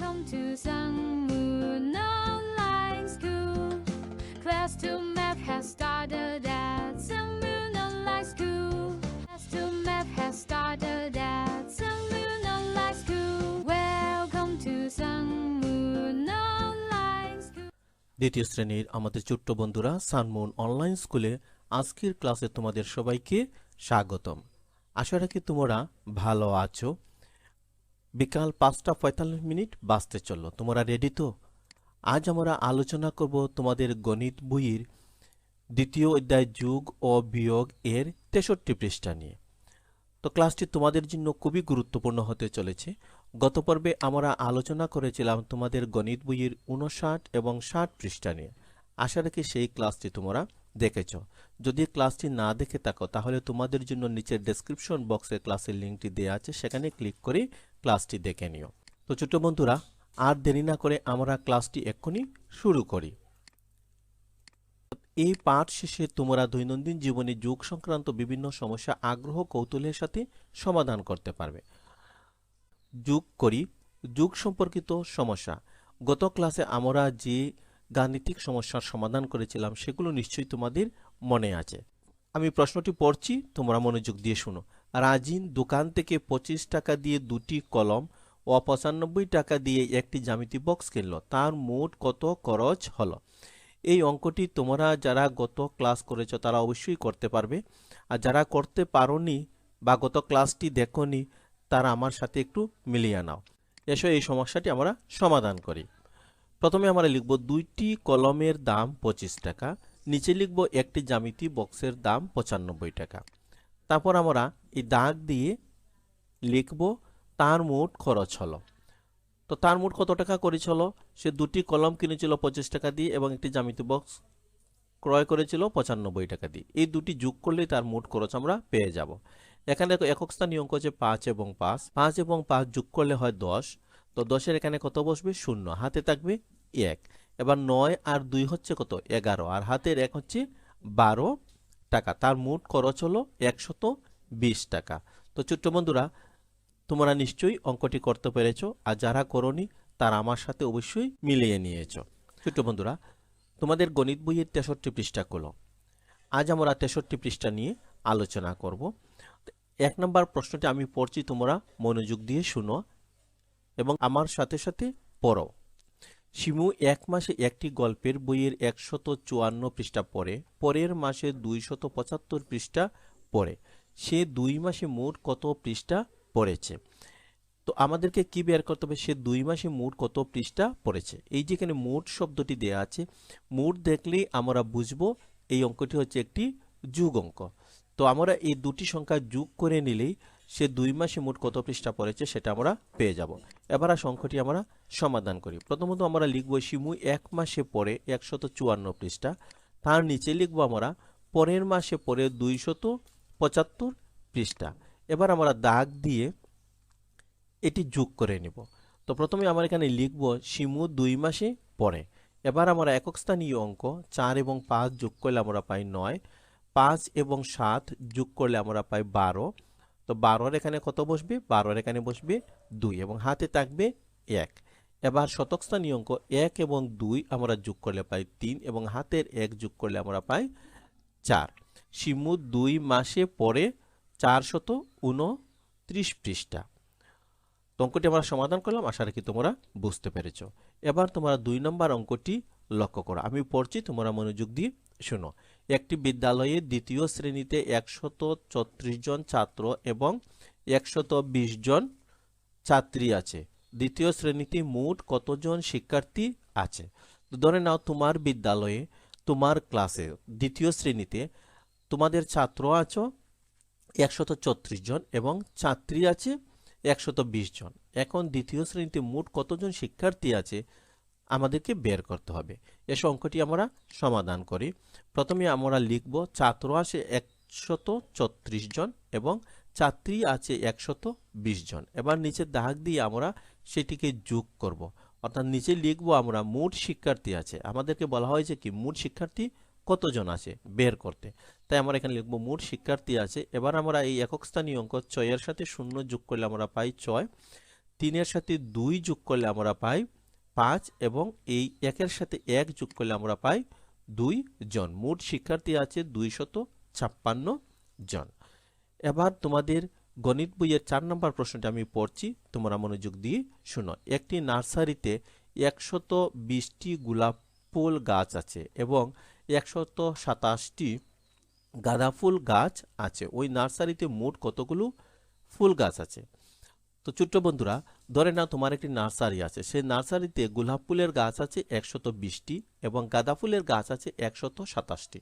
Welcome to Sun Online School. Class 2 math has started at Sun Online School. Class 2 math has started at Sun Online School. Welcome to Sun Online School. দ্বিতীয় শ্রেণির আমাদের ছোট্ট বন্ধুরা Sunmoon online স্কুলে আজকের ক্লাসে তোমাদের সবাইকে স্বাগতম আশা রাখি তোমরা ভালো আছো বিকাল পাঁচটা পঁয়তাল্লিশ মিনিট বাঁচতে চলল। তোমরা রেডি তো? আজ আমরা আলোচনা করব তোমাদের গণিত বইয়ের দ্বিতীয় অধ্যায় যুগ ও বিয়োগ এর তেষট্টি পৃষ্ঠা নিয়ে। তো ক্লাসটি তোমাদের জন্য খুবই গুরুত্বপূর্ণ হতে চলেছে। গত পর্বে আমরা আলোচনা করেছিলাম তোমাদের গণিত বইয়ের উনষাট এবং ষাট পৃষ্ঠা নিয়ে। আশা রাখি সেই ক্লাসটি তোমরা দেখেছ। যদি ক্লাসটি না দেখে থাকো, তাহলে তোমাদের জন্য নিচের ডেসক্রিপশন বক্সে ক্লাসের লিঙ্কটি দেওয়া আছে, সেখানে ক্লিক করে ক্লাসটি দেখে নিও। তো ছোট বন্ধুরা, আর দেরি না করে আমরা ক্লাসটি এক্ষুনি শুরু করি। এই পাঠ শেষে তোমরা দৈনন্দিন জীবনে যুগ সংক্রান্ত বিভিন্ন সমস্যা, আগ্রহ, কৌতূহলের সাথে সমাধান করতে পারবে। যুগ করি। যুগ সম্পর্কিত সমস্যা। গত ক্লাসে আমরা যে গাণিতিক সমস্যার সমাধান করেছিলাম, সেগুলো নিশ্চয়ই তোমাদের মনে আছে। আমি প্রশ্নটি পড়ছি, তোমরা মনোযোগ দিয়ে শুনো। রাজিন দোকান থেকে পঁচিশ টাকা দিয়ে দুটি কলম ও পঁচানব্বই টাকা দিয়ে একটি জ্যামিতি বক্স কিনলো। তার মোট কত খরচ হলো? এই অঙ্কটি তোমরা যারা গত ক্লাস করেছ, তারা অবশ্যই করতে পারবে। আর যারা করতে পারোনি বা গত ক্লাসটি দেখোনি, তারা আমার সাথে একটু মিলিয়ে নাও। এসো এই সমস্যাটি আমরা সমাধান করি। প্রথমে আমরা লিখব দুইটি কলমের দাম পঁচিশ টাকা, নিচে লিখব একটি জ্যামিতি বক্সের দাম পঁচানব্বই টাকা। তারপর আমরা এই দাগ দিয়ে লিখব তার মোট খরচ হলো। তো তার মোট কত টাকা করেছিল সে দুটি কলম কিনেছিল পঁচিশ টাকা দিয়ে এবং একটি জ্যামিতি বক্স ক্রয় করেছিল পঁচানব্বই টাকা দিয়ে। এই দুটি যোগ করলেই তার মোট খরচ আমরা পেয়ে যাব। এখানে দেখো একক স্থানীয় অঙ্ক হচ্ছে পাঁচ এবং পাঁচ। পাঁচ এবং পাঁচ যোগ করলে হয় দশ। তো দশের এখানে কত বসবে? শূন্য। হাতে থাকবে এক। এবার নয় আর দুই হচ্ছে কত? এগারো। আর হাতের এক হচ্ছে বারো টাকা। তার মোট খরচ হলো একশত বিশ টাকা। তো ছোট্ট বন্ধুরা, তোমরা নিশ্চয়ই অঙ্কটি করতে পেরেছ আর যারা করনি, তারা আমার সাথে অবশ্যই মিলিয়ে নিয়েছো। ছোট্ট বন্ধুরা, তোমাদের গণিত বইয়ের তেষট্টি পৃষ্ঠা খোলো। আজ আমরা তেষট্টি পৃষ্ঠা নিয়ে আলোচনা করব। এক নম্বর প্রশ্নটি আমি পড়ছি, তোমরা মনোযোগ দিয়ে শুনো। এবং আমার সাথে সাথে পড়ো। শিমু এক মাসে একটি গল্পের বইয়ের একশত চুয়ান্ন পৃষ্ঠা পড়ে, পরের মাসে দুইশত পঁচাত্তর পৃষ্ঠা পড়ে। সে দুই মাসে মোট কত পৃষ্ঠা পড়েছে? তো আমাদেরকে কি বের করতে হবে? সে দুই মাসে মোট কত পৃষ্ঠা পড়েছে? এই যেখানে মোট শব্দটি দেয়া আছে, মোট দেখলেই আমরা বুঝব এই অঙ্কটি হচ্ছে একটি যুগ অঙ্ক। তো আমরা এই দুটি সংখ্যা যোগ করে নিলেই সে দুই মাসে মোট কত পৃষ্ঠা পড়েছে সেটা আমরা পেয়ে যাব। এবার আর অঙ্কটি আমরা সমাধান করি। প্রথমত আমরা লিখব শিমু এক মাসে পরে একশত চুয়ান্ন পৃষ্ঠা। তার নিচে লিখব আমরা পরের মাসে পড়ে দুইশত পঁচাত্তর পৃষ্ঠা। এবার আমরা দাগ দিয়ে এটি যোগ করে নিব। তো প্রথমে আমরা এখানে লিখব শিমু দুই মাসে পরে। এবার আমরা একক স্থানীয় অঙ্ক চার এবং পাঁচ যোগ করলে আমরা পাই নয়, পাঁচ এবং সাত যোগ করলে আমরা পাই বারো তো বারোর এখানে কত বসবে? বারোর এখানে বসবে দুই এবং হাতে থাকবে এক। এবার শতক স্থানীয় অঙ্ক এক এবং দুই আমরা যোগ করলে পাই তিন এবং হাতের এক যোগ করলে আমরা পাই চার। শিমু দুই মাসে পরে চারশত উনত্রিশ পৃষ্ঠা। অঙ্কটি আমরা সমাধান করলাম, আশা রাখি তোমরা বুঝতে পেরেছ। এবার তোমরা দুই নম্বর অঙ্কটি লক্ষ্য করো। আমি পড়ছি, তোমরা মনোযোগ দিয়ে শোনো। একটি বিদ্যালয়ে দ্বিতীয় শ্রেণীতে একশত ছত্রিশ জন ছাত্র এবং একশত বিশ জন ছাত্রী আছে। দ্বিতীয় শ্রেণীতে মোট কতজন শিক্ষার্থী আছে? ধরে নাও তোমার বিদ্যালয়ে, তোমার ক্লাসে দ্বিতীয় শ্রেণীতে তোমাদের ছাত্র আছো একশত ছত্রিশ জন এবং ছাত্রী আছে একশত বিশ জন। এখন দ্বিতীয় শ্রেণীতে মোট কতজন শিক্ষার্থী আছে আমাদেরকে বের করতে হবে। এসব অঙ্কটি আমরা সমাধান করি। প্রথমে আমরা লিখব ছাত্র আছে একশত ছত্রিশ জন এবং ছাত্রী আছে একশত বিশ জন। এবার নিচে দাগ দিয়ে আমরা সেটিকে যোগ করব। অর্থাৎ নিচে লিখব আমরা মোট শিক্ষার্থী আছে। আমাদেরকে বলা হয়েছে কি, মোট শিক্ষার্থী কতজন আছে বের করতে। তাই আমরা এখানে লিখব মোট শিক্ষার্থী আছে। এবার আমরা এই একক স্থানীয় অঙ্ক ছয়ের সাথে শূন্য যোগ করলে আমরা পাই ছয়। তিনের সাথে দুই যোগ করলে আমরা পাই পাঁচ এবং এই একের সাথে এক যোগ করলে আমরা পাই দুই জন। মোট শিক্ষার্থী আছে দুইশত ছাপ্পান্ন জন। এবার তোমাদের গণিত বইয়ের চার নম্বর প্রশ্নটা আমি পড়ছি, তোমরা মনোযোগ দিয়ে শোনো। একটি নার্সারিতে একশত বিশটি গোলাপ ফুল গাছ আছে এবং একশত সাতাশটি গাঁদা ফুল গাছ আছে। ওই নার্সারিতে মোট কতগুলো ফুল গাছ আছে? তো ছোট্ট বন্ধুরা ধরে নাও তোমার একটি নার্সারি আছে। সেই নার্সারিতে গোলাপ ফুলের গাছ আছে একশত বিশটি এবং গাঁদা ফুলের গাছ আছে একশত সাতাশটি।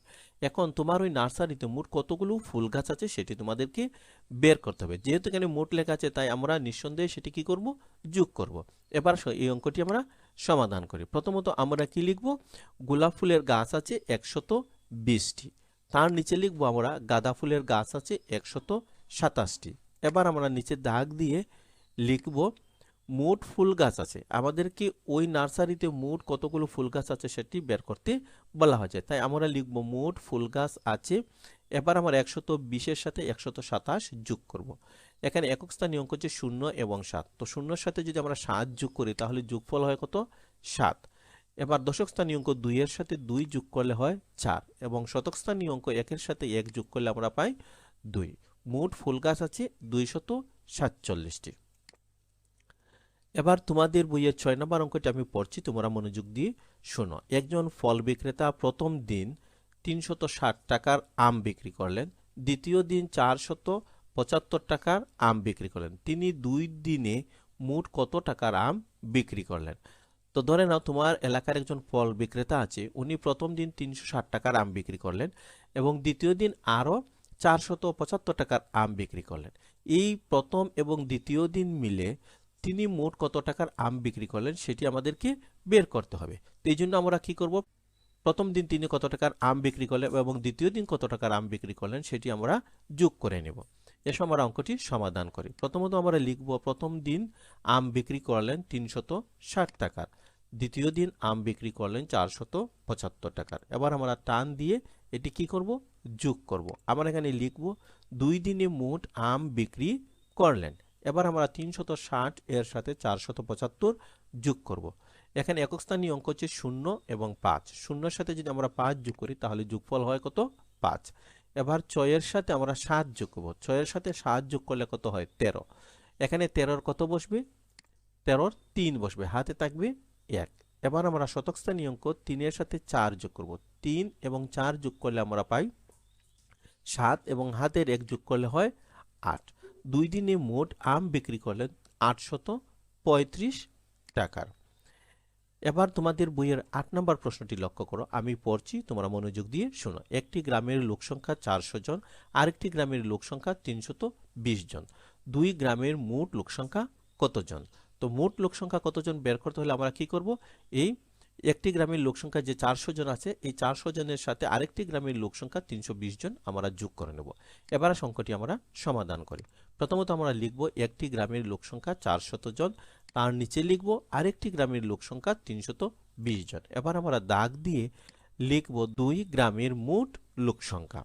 এখন তোমার ওই নার্সারিতে মোট কতগুলো ফুল গাছ আছে সেটি তোমাদেরকে বের করতে হবে। যেহেতু এখানে মোট লেখা আছে, তাই আমরা নিঃসন্দেহে সেটি কি করব? যোগ করব। এবার এই অঙ্কটি আমরা সমাধান করি। প্রথমত আমরা কি লিখব? গোলাপ ফুলের গাছ আছে একশত বিশটি। তার নিচে লিখব আমরা গাঁদা ফুলের গাছ আছে একশত সাতাশটি। এবার আমরা নিচে দাগ দিয়ে লিখব মোট ফুল গাছ আছে। আমাদেরকে ওই নার্সারিতে মোট কতগুলো ফুল গাছ আছে সেটি বের করতে বলা হয়েছে। তাই আমরা লিখব মোট ফুল গাছ আছে। এবার আমরা একশত বিশের সাথে একশত সাতাশ যোগ করব। এখানে একক স্থানীয় অঙ্ক হচ্ছে শূন্য এবং সাত। তো শূন্যর সাথে যদি আমরা সাত যোগ করি, তাহলে যোগফল হয় কত? সাত। এবার দশক স্থানীয় অঙ্ক দুইয়ের সাথে দুই যোগ করলে হয় চার এবং শতক স্থানীয় অঙ্ক একের সাথে এক যোগ করলে আমরা পাই দুই। মোট ফুল গাছ আছে দুইশত সাতচল্লিশটি। এবার তোমাদের বইয়ের ছয় নম্বর অঙ্কটি আমি পড়ছি, তোমরা মনোযোগ দিয়ে শোনো। একজন ফল বিক্রেতা প্রথম দিন তিনশত ষাট টাকার আম বিক্রি করলেন, দ্বিতীয় দিন চারশত পঁচাত্তর টাকার আম বিক্রি করলেন, তিনি দুই দিনে মোট কত টাকার আম বিক্রি করলেন? তো ধরে নাও, তোমার এলাকার একজন ফল বিক্রেতা আছে, উনি প্রথম দিন তিনশো ষাট টাকার আম বিক্রি করলেন এবং দ্বিতীয় দিন আরও চারশত পঁচাত্তর টাকার আম বিক্রি করলেন। এই প্রথম এবং দ্বিতীয় দিন মিলে তিনি মোট কত টাকার আম বিক্রি করলেন সেটি আমাদেরকে বের করতে হবে। তো এই জন্য আমরা কি করব? প্রথম দিন তিনি কত টাকার আম বিক্রি করলেন এবং দ্বিতীয় দিন কত টাকার আম বিক্রি করলেন সেটি আমরা যোগ করে নেব। এসব আমরা অঙ্কটি সমাধান করি। প্রথমত আমরা লিখব, প্রথম দিন আম বিক্রি করলেন তিনশত ষাট টাকার, দ্বিতীয় দিন আম বিক্রি করলেন চারশত পঁচাত্তর টাকার। এবার আমরা টান দিয়ে এটি কি করব? যোগ করব। আমরা এখানে লিখব, দুই দিনে মোট আম বিক্রি করলেন। এবার আমরা তিনশত ষাট এর সাথে চারশত পঁচাত্তর যোগ করব। এখানে একক স্থানীয় অঙ্ক হচ্ছে শূন্য এবং পাঁচ। শূন্যর সাথে যদি আমরা পাঁচ যোগ করি, তাহলে যোগফল হয় কত? পাঁচ। এবার ছয়ের সাথে আমরা সাত যোগ করব। ছয়ের সাথে সাত যোগ করলে কত হয়? তেরো। এখানে তেরোর কত বসবে? তেরোর তিন বসবে। হাতে থাকবে এক। এবার আমরা শতক স্থানীয় অঙ্ক তিনের সাথে চার যোগ করব। তিন এবং চার যোগ করলে আমরা পাই সাত এবং হাতের এক যোগ করলে হয় আট। দুই দিনে মোট আম বিক্রি করলেন আটশত পঁয়ত্রিশ টাকার। এবার তোমাদের বইয়ের আট নম্বর প্রশ্নটি লক্ষ্য করো। আমি পড়ছি, তোমরা মনোযোগ দিয়ে শোনো। একটি গ্রামের লোকসংখ্যা চারশো জন, আরেকটি গ্রামের লোকসংখ্যা তিনশত বিশ জন। দুই গ্রামের মোট লোকসংখ্যা কতজন তো মোট লোকসংখ্যা কতজন বের করতে হলে আমরা কি করব? এই একটি গ্রামের লোকসংখ্যা যে চারশো জন আছে, এই চারশো জনের সাথে আরেকটি গ্রামের লোকসংখ্যা তিনশো বিশ জন আমরা যোগ করে নেব। এবার সংখ্যাটি আমরা সমাধান করি। প্রথমত আমরা লিখব একটি গ্রামের লোকসংখ্যা চারশত জন, তার নিচে লিখব আরেকটি গ্রামের লোকসংখ্যা তিনশত বিশ জন। এবার আমরা দাগ দিয়ে লিখব দুই গ্রামের মোট লোকসংখ্যা।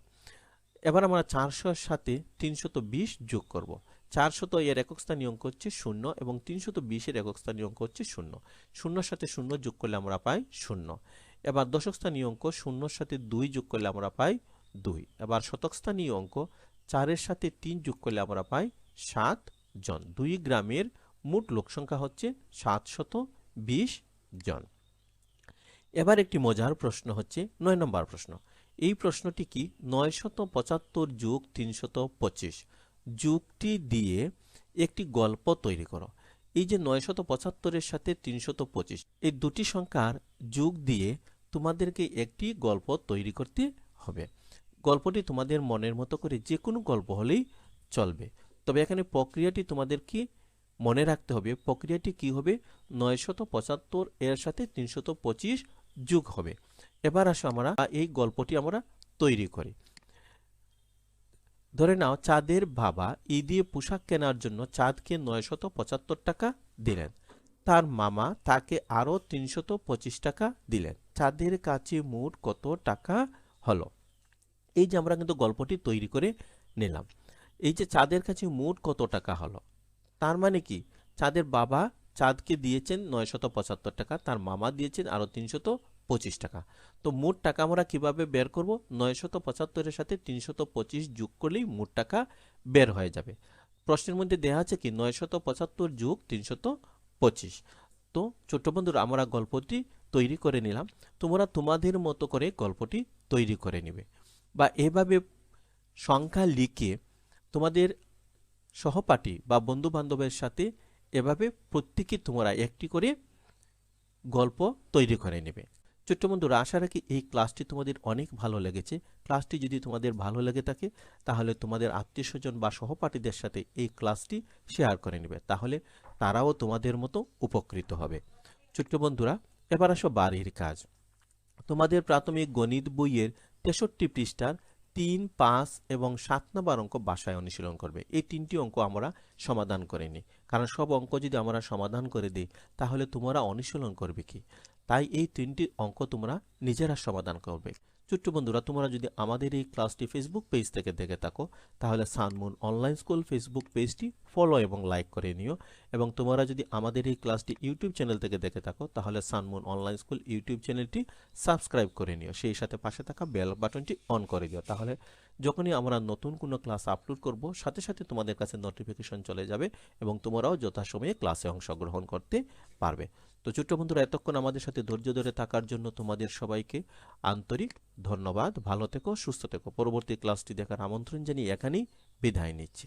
এবার আমরা চারশোর সাথে তিনশত বিশ যোগ করব। চারশত এর একক স্থানীয় অঙ্ক হচ্ছে শূন্য এবং তিনশত বিশের একক স্থানীয় অঙ্ক হচ্ছে শূন্য। শূন্যর সাথে শূন্য যোগ করলে আমরা পাই শূন্য। এবার দশক স্থানীয় অঙ্ক শূন্যর সাথে দুই যোগ করলে আমরা পাই দুই। এবার শতক স্থানীয় অঙ্ক চারের সাথে তিন যোগ করলে আমরা পাই সাত জন। দুই গ্রামের মোট লোকসংখ্যা হচ্ছে সাতশত বিশ জন। এবার একটি মজার প্রশ্ন হচ্ছে, নয় নম্বর প্রশ্ন। এই প্রশ্নটি কি নয়শত পঁচাত্তর যোগ তিনশত পঁচিশ? যুগটি দিয়ে একটি গল্প তৈরি করো। এই যে নয়শত পঁচাত্তরের সাথে তিনশত পঁচিশ এই দুটি সংখ্যার যুগ দিয়ে তোমাদেরকে একটি গল্প তৈরি করতে হবে। গল্পটি তোমাদের মনের মতো করে যে কোনো গল্প হলেই চলবে। তবে এখানে প্রক্রিয়াটি তোমাদেরকে মনে রাখতে হবে, প্রক্রিয়াটি কি হবে? নয়শত পঁচাত্তর এর সাথে তিনশত পঁচিশ যুগ হবে। এবার আসো আমরা এই গল্পটি আমরা তৈরি করি। ধরে নাও, চাঁদের বাবা ঈদে পোশাক কেনার জন্য চাঁদকে নয়শত পঁচাত্তর টাকা দিলেন। তার মামা তাকে আরও তিনশত পঁচিশ টাকা দিলেন। চাঁদের কাছে মোট কত টাকা হলো? এই যে আমরা কিন্তু গল্পটি তৈরি করে নিলাম। এই যে চাঁদের কাছে মোট কত টাকা হলো? তার মানে কি? চাঁদের বাবা চাঁদকে দিয়েছেন নয়শত পঁচাত্তর টাকা, তার মামা দিয়েছেন আরও তিনশত পঁচিশ টাকা। তো মোট টাকা আমরা কীভাবে বের করব? নয়শত পঁচাত্তরের সাথে তিনশত পঁচিশ যোগ করলেই মোট টাকা বের হয়ে যাবে। প্রশ্নের মধ্যে দেওয়া আছে কি? নয়শত পঁচাত্তর যোগ তিনশত পঁচিশ। তো ছোট্ট বন্ধুরা, আমরা গল্পটি তৈরি করে নিলাম। তোমরা তোমাদের মতো করে গল্পটি তৈরি করে নেবে। বা এভাবে সংখ্যা লিখে তোমাদের সহপাঠী বা বন্ধু বান্ধবের সাথে এভাবে প্রত্যেকে তোমরা একটি করে গল্প তৈরি করে নেবে। ছোট্ট বন্ধুরা আশা রাখি এই ক্লাসটি তোমাদের অনেক ভালো লেগেছে। ক্লাসটি যদি তোমাদের ভালো লেগে থাকে, তাহলে তোমাদের আত্মীয় স্বজন বা সহপাঠীদের সাথে এই ক্লাসটি শেয়ার করে নেবে। তাহলে তারাও তোমাদের মতো উপকৃত হবে। ছোট্ট বন্ধুরা এবার আসো বাড়ির কাজ। তোমাদের প্রাথমিক গণিত বইয়ের তেষট্টি পৃষ্ঠার তিন, পাঁচ এবং সাত নম্বর অঙ্ক বাসায় অনুশীলন করবে। এই তিনটি অঙ্ক আমরা সমাধান করে নিই। কারণ সব অঙ্ক যদি আমরা সমাধান করে দিই, তাহলে তোমরা অনুশীলন করবে কি? তাই এই তিনটি অঙ্ক তোমরা নিজেরা সমাধান করবে। ছোট্ট বন্ধুরা, তোমরা যদি আমাদের এই ক্লাসটি ফেসবুক পেজ থেকে দেখে থাকো, তাহলে সানমুন অনলাইন স্কুল ফেসবুক পেজটি ফলো এবং লাইক করে নিও। এবং তোমরা যদি আমাদের এই ক্লাসটি ইউটিউব চ্যানেল থেকে দেখে থাকো, তাহলে সানমুন অনলাইন স্কুল ইউটিউব চ্যানেলটি সাবস্ক্রাইব করে নিও। সেই সাথে পাশে থাকা বেল বাটনটি অন করে দিও। তাহলে যখনই আমরা নতুন কোনো ক্লাস আপলোড করব, সাথে সাথে তোমাদের কাছে নোটিফিকেশন চলে যাবে এবং তোমরাও যথাসময়ে ক্লাসে অংশগ্রহণ করতে পারবে। তো ছোট্ট বন্ধুরা, এতক্ষণ আমাদের সাথে ধৈর্য ধরে থাকার জন্য তোমাদের সবাইকে আন্তরিক ধন্যবাদ। ভালো থেকো, সুস্থ থেকো। পরবর্তী ক্লাসটি দেখার আমন্ত্রণ জানিয়ে এখানেই বিদায় নিচ্ছি।